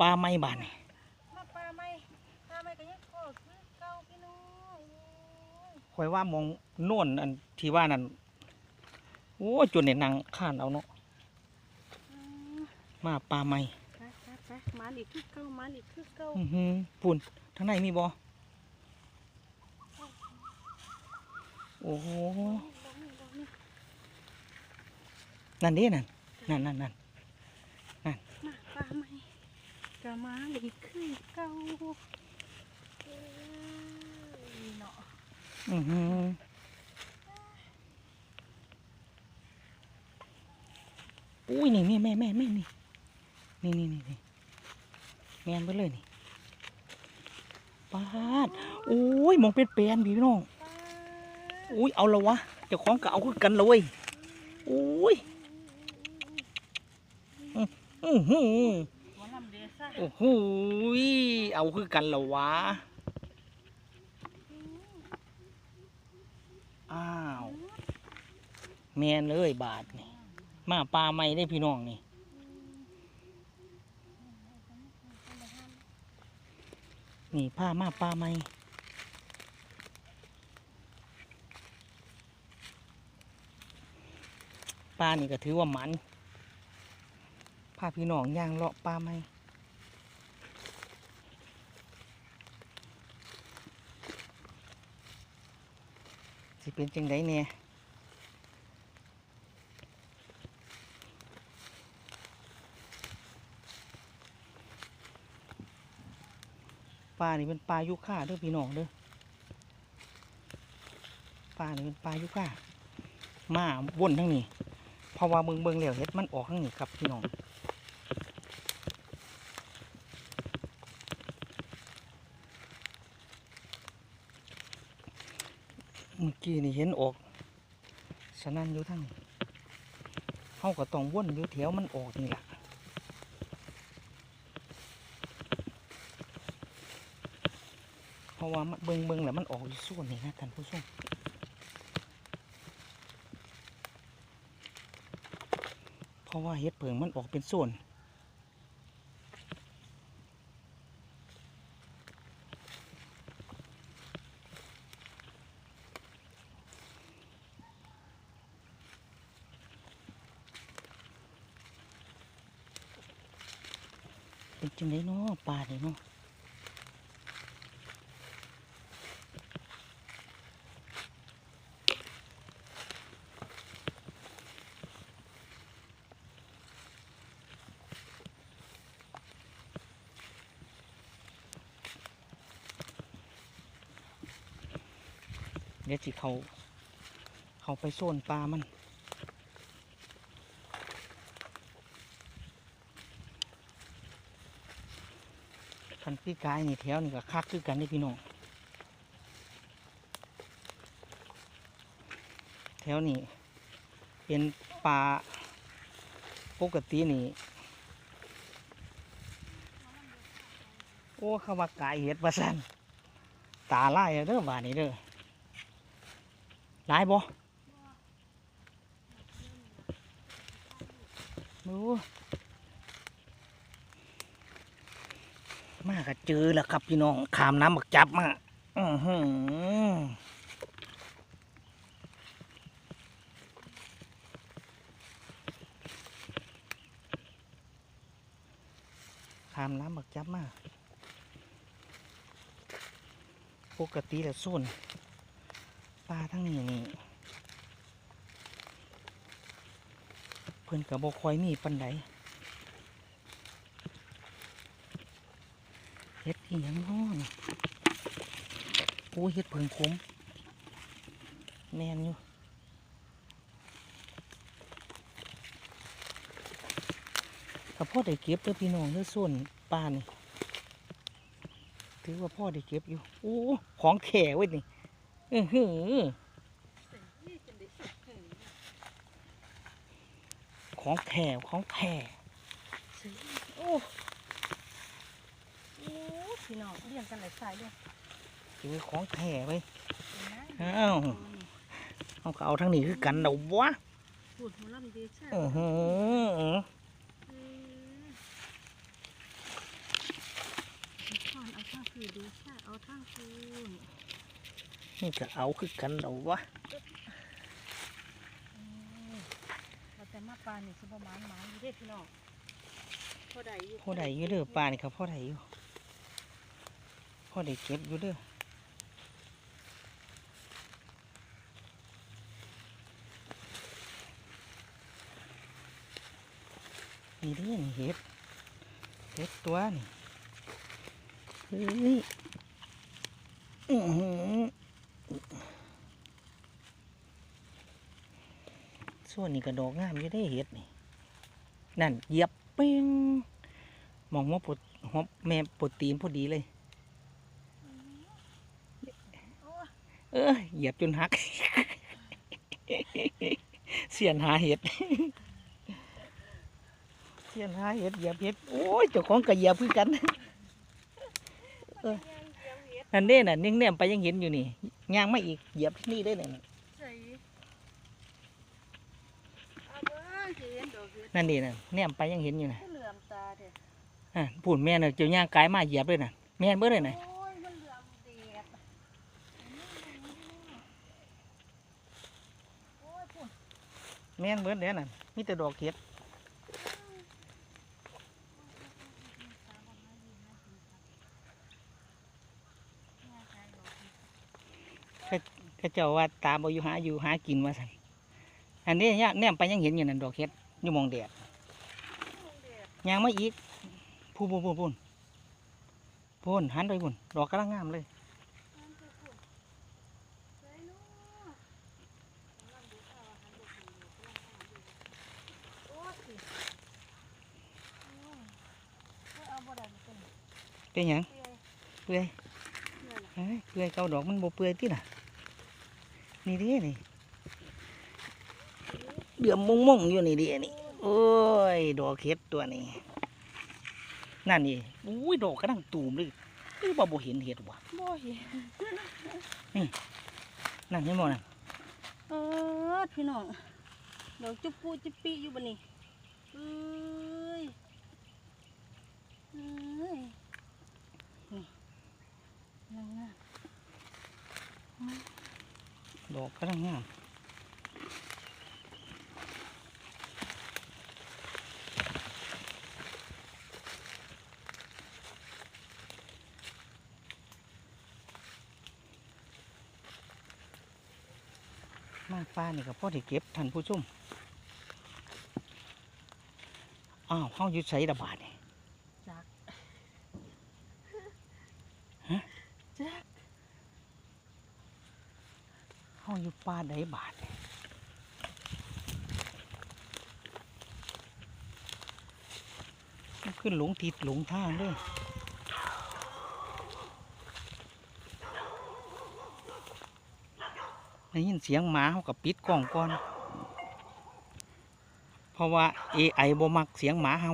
ปลาไม้บานนี่มาปลาไม่ปลาไม่ก็ยังโคตรคือเก่าพี่น้องคอยว่ามองโน่นอันที่ว่านั่นโอ้ยจนเนี่ยนางข้านเอาเนาะอืมมาปลาไม้ไปไปไปมาอีกคือเก่ามาอีกคือเก่าอือหือปุ่นทางในมีบ่โอ้โหลงนี่ลงนี่นั่นเด้นั่น นั่นนั่นนั่นมาปลาไม่ ก็มาอีกคือเก่าเอ้ยเนาะอือหืออุ้ยนี่แม่แม่แม่แม่นี่นี่นี่นี่นี่แมนไปเลยนี่ปาดโอ้ยมองเป็นแปลนพี่น้องอุ้ยเอาละวะเจ้าของก็เอากันเลยเว้ยอุ้ยอือหือ โอ้โหเอาคือกันละวะ อ้าว แมนเลยบาทนี่ มาปลาไม่ได้พี่น้องนี่นี่ผ้ามาปลาไม่ปลานี่ก็ถือว่ามันพาพี่น้องย่างเลาะปลาไม่ สิเป็นจังไดเนี่ยปลานี่เป็นปลายุค่าเด้อพี่น้องเด้อปลานี่เป็นปลายุค่ามาวนทั้งนี้เพราะว่าเบิงเบิงแล้วเห็ดมันออกทั้งนี้ครับพี่น้องเมื่อ กี้นี่เห็นออกฉะนั้นอยู่ทั้งนี้เขาก็ต้องวนอยู่แถวมันออกนี่แหละเพราะว่ามันเบิงเบิงแหล้วมันออกอยู่ส่วนนี้นะท่านผู้ชมเพราะว่าเห็ดเผิงมันออกเป็นส่วน เป็นจังไดเนาะปลาเนี่ยเนาะเดี๋ยวสิเขา เขาไปโซนปลามันันพี่กายนี่แถวนี่ก็คักคือกันได้พี่น้องแถวนี้เป็นปลาปกตินี่โอ้เขาว่ากายเห็ดประสันตาลายแล้วเด้อบานนี้เด้อหลายบ่โอ้ มาก็เจอแล้วครับพี่น้องขามน้ำบักจับมาอือหือขามน้ำบักจับมาปกติแล้วส่วนปลาทั้งนี้นี่เพิ่อนกับบคอยมีปันได เฮ็ดอีหยังน้อนโอ้เฮ็ดเพิงขมแน่นอยู่ถ้าพ่อได้เก็บเด้อพี่น้องเด้อส่วนปลานี่ถือว่าพ่อได้เก็บอยู่โอ้ของแข่ไว้ยนี่อือหือของแข่ของแข่โอ้ พี่น้องเลี้ยงกันหลายสายเลยถือว่าของแข่ไว้ยเห็นไหมอ้าวเอาก็เอาทั้งนี้คือกันเดาวะพูดหัวลำเดซ่าอือหือเออผีดูชาเอาทางคืนนี่ก็เอาคือกันเราวะเราแต่มาปลานี่สิประมาณหมาอยู่เด้พี่น้องพอได้อยู่พ่อใดอยู่เด้อปลานี่ครับพ่อใดอยู่พ่ อใดเก็บอยู่เด้อนี่เด้นี่เห็ดเห็ดตัวนี่เฮ้ยอือหือส่วนนี้ก็ดอกงามอยู่ได้เห็ดนี่นั่นเหยียบเป้งมองว่าปวดหัวแม่ปวดตีนพอดีเลย โอ้ย เออเหยียบจนหัก เสียนหาเห็ด เสียนหาเห็ดเหยียบเห็ด โอ้ยเจ้าของก็เหยียบคือกันเออนั่นเด้น่ะนิ่งแนมไปยังเห็นอยู่นี่ย่างไม่อีกเหยียบที่นี่ได้เลยน่ะใส่เอาเบิ่งสิเห็นดอกเห็ดนั่นดีน่ะแนมไปยังเห็นอยู่น่ะเหลื่อมตาเด้ออะพูดแม่น่ะเจ้าย่างกายมาเหยียบเลยน่ะ แม่นเบิดเลยน่ะ โอ้ยมันเหลื่อมแดดโอ้ยพุ่น แม่นเบิดแล้วน่ะมีแต่ดอกเห็ดเขาเจ้าว่าตามอยู่หาอยู่หากินว่าสันอันนี้เนี่ยแนมไปยังเห็นอยู่นั่นดอกเห็ดอยู่มองแดดยางไม่อีกพูนพูนพูนพูนพูนหันไปพูนดอกกำลังงามเลย เป็นหยังเปื่อยเอ้ยเปื่อยเกาดอกมันบ่เปื่อยที่น่ะ นี่ดินี่เดือมมงมงๆอยู่นี่ดินี่โอ้ยดอกเห็ดตัวนี้นั่นนี่อุ้ยดอกกำลังตูมเลยคือบ่บ่เห็นเห็ดวะบ่เห็นนั่นเห็นบ่นั่นเออพี่น้องดอกจุ๊บปูจุ๊บปีอยู่บนนี้เอ้ยเอ้ยนี่ ดอกกำลังงามมากฟ้านี่ก็พอได้เก็บท่านผู้ชม อ้าวเฮาอยู่ไสระบาดนี่ จัก ฮะ จัก เฮา อยู่ป่าใดบาดขึ้นหลงทิศหลงทางเลยได้ยินเสียงหมาเขากับปิดกล้องก่อน เพราะว่า AI บ่มักเสียงหมาเฮา